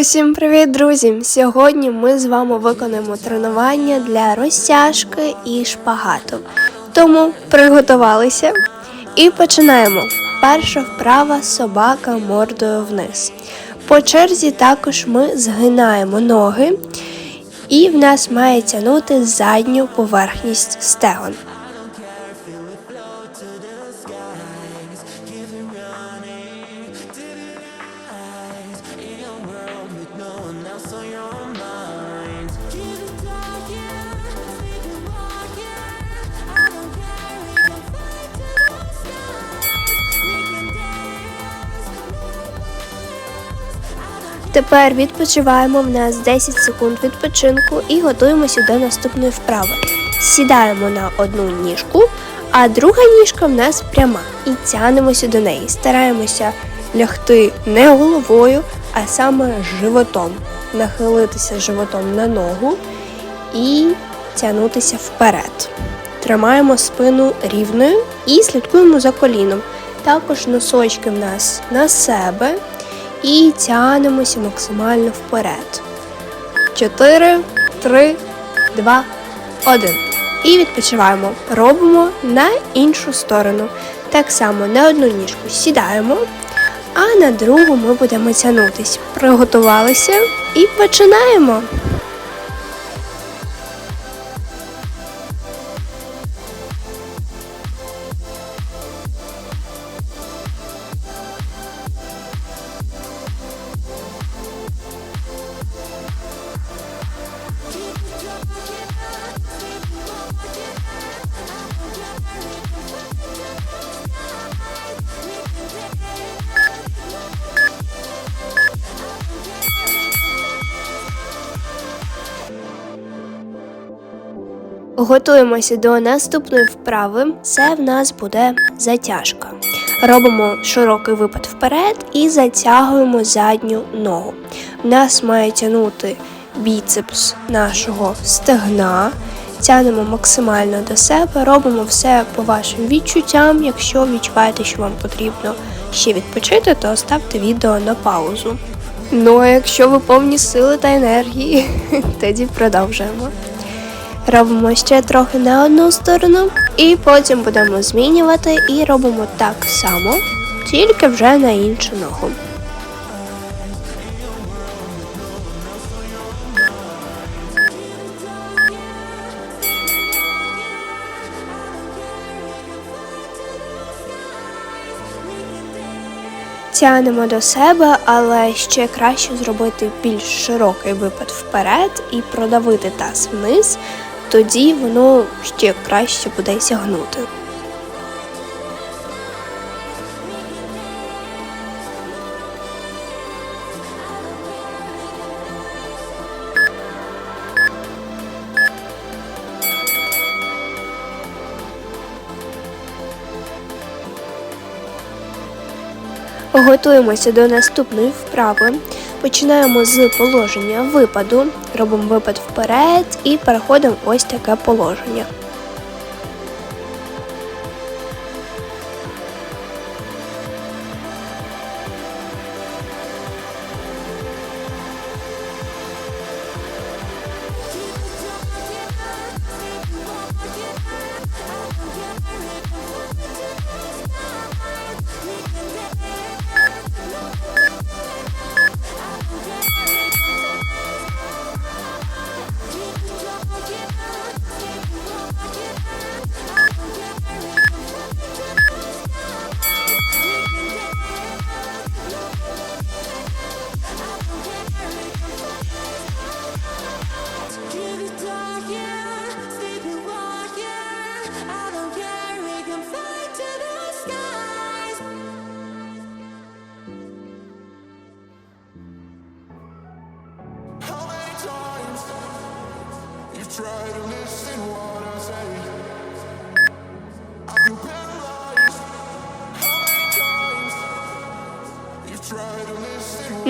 Усім привіт, друзі! Сьогодні ми з вами виконаємо тренування для розтяжки і шпагату. Тому приготувалися і починаємо. Перша вправа собака мордою вниз. По черзі також ми згинаємо ноги, і в нас має тягнути задню поверхність стегон. Тепер відпочиваємо в нас 10 секунд відпочинку і готуємося до наступної вправи. Сідаємо на одну ніжку, а друга ніжка в нас пряма і тянемося до неї. Стараємося лягти не головою, а саме животом. Нахилитися животом на ногу і тягнутися вперед. Тримаємо спину рівною і слідкуємо за коліном. Також носочки в нас на себе і тянемося максимально вперед. 4, 3, 2, 1. І відпочиваємо. Робимо на іншу сторону. Так само на одну ніжку сідаємо, а на другу ми будемо тягнутися. Приготувалися і починаємо. Готуємося до наступної вправи. Це в нас буде затяжка. Робимо широкий випад вперед і затягуємо задню ногу. В нас має тягнути біцепс нашого стегна. Тянемо максимально до себе, робимо все по вашим відчуттям. Якщо відчуваєте, що вам потрібно ще відпочити, то ставте відео на паузу. Ну а якщо ви повні сили та енергії, тоді продовжуємо. Робимо ще трохи на одну сторону, і потім будемо змінювати і робимо так само, тільки вже на іншу ногу. Тянемо до себе, але ще краще зробити більш широкий випад вперед і продавити таз вниз, тоді воно ще краще буде сягнути. Готуємося до наступної вправи. Починаємо з положення випаду, робимо випад вперед і переходимо ось таке положення.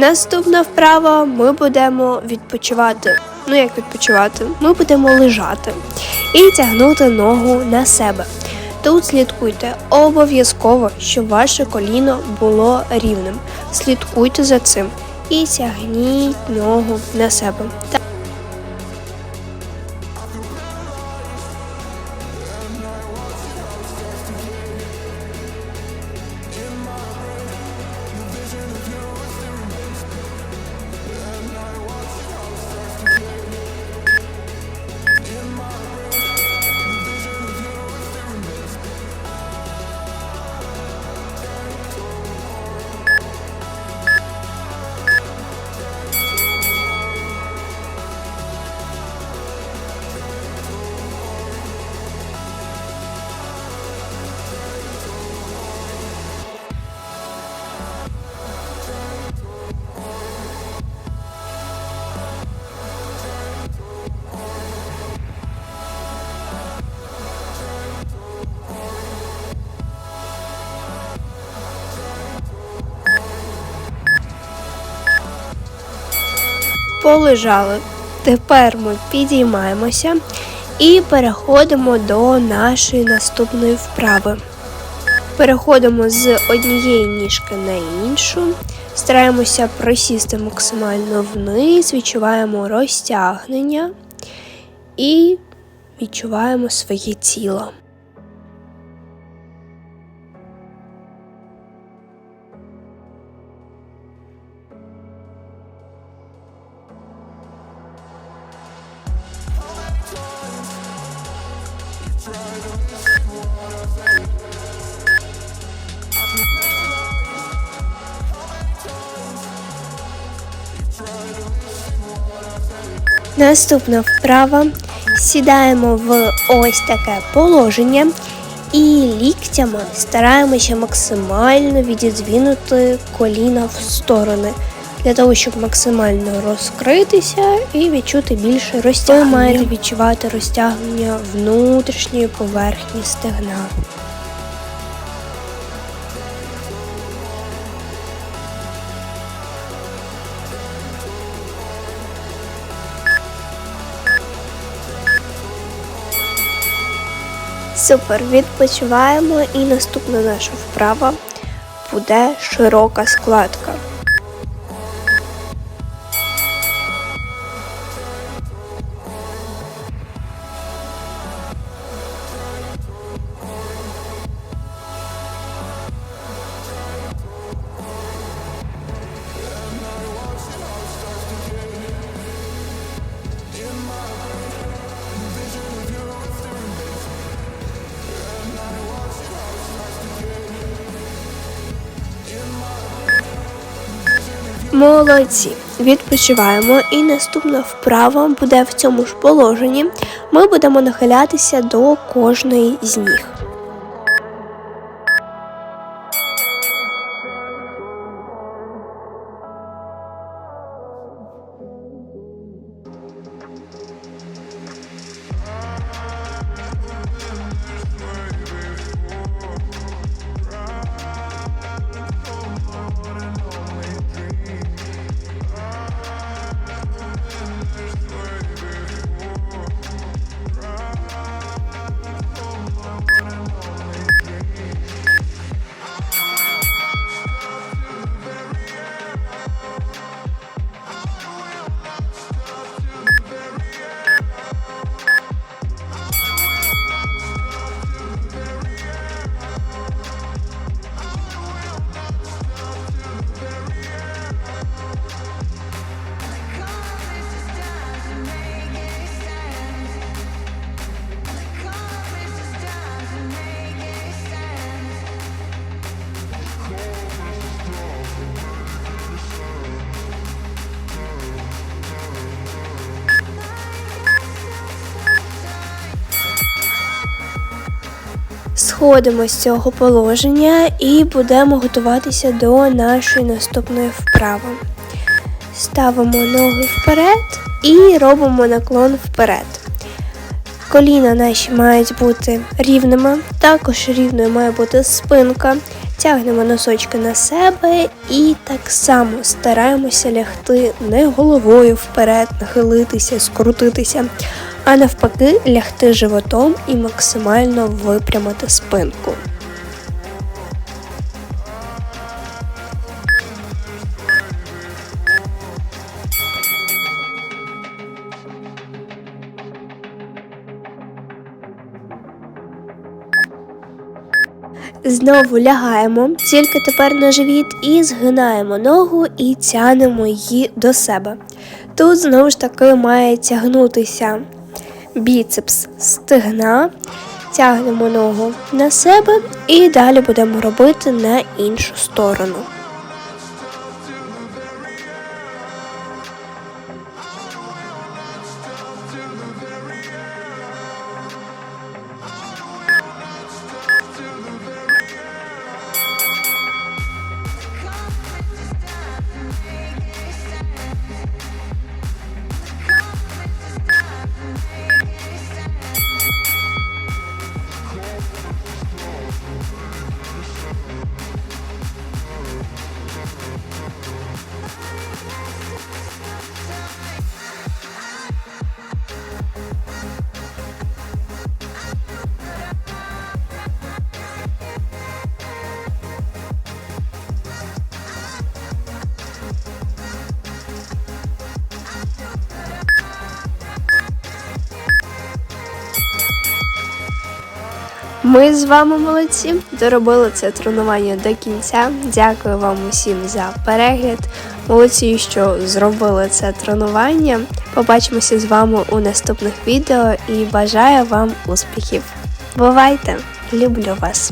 Наступна вправа ми будемо відпочивати. Ну як відпочивати? Ми будемо лежати і тягнути ногу на себе. Тут слідкуйте обов'язково, щоб ваше коліно було рівним. Слідкуйте за цим. і тягніть ногу на себе. Полежали. Тепер ми підіймаємося і переходимо до нашої наступної вправи. Переходимо з однієї ніжки на іншу, стараємося просісти максимально вниз, відчуваємо розтягнення і відчуваємо своє тіло. Наступна вправа. Сідаємо в ось таке положення і ліктями стараємося максимально відідвинути коліна в сторони. Для того, щоб максимально розкритися і відчути більше розтягнення. Ви маєте відчувати розтягнення внутрішньої поверхні стегна. Супер, відпочиваємо і наступна наша вправа буде широка складка. Молодці, відпочиваємо. І наступна вправа буде в цьому ж положенні. Ми будемо нахилятися до кожної з ніг. Сходимо з цього положення і будемо готуватися до нашої наступної вправи. Ставимо ноги вперед і робимо наклон вперед. Коліна наші мають бути рівними, також рівною має бути спинка. Тягнемо носочки на себе і так само стараємося лягти не головою вперед, нахилитися, скрутитися, а навпаки, лягти животом і максимально випрямити спинку. Знову лягаємо, тільки тепер на живіт, і згинаємо ногу і тянемо її до себе. Тут знову ж таки має тягнутися біцепс стегна, тягнемо ногу на себе і далі будемо робити на іншу сторону. Ми з вами молодці, доробили це тренування до кінця. Дякую вам усім за перегляд. Молодці, що зробили це тренування. Побачимося з вами у наступних відео і бажаю вам успіхів. Бувайте! Люблю вас!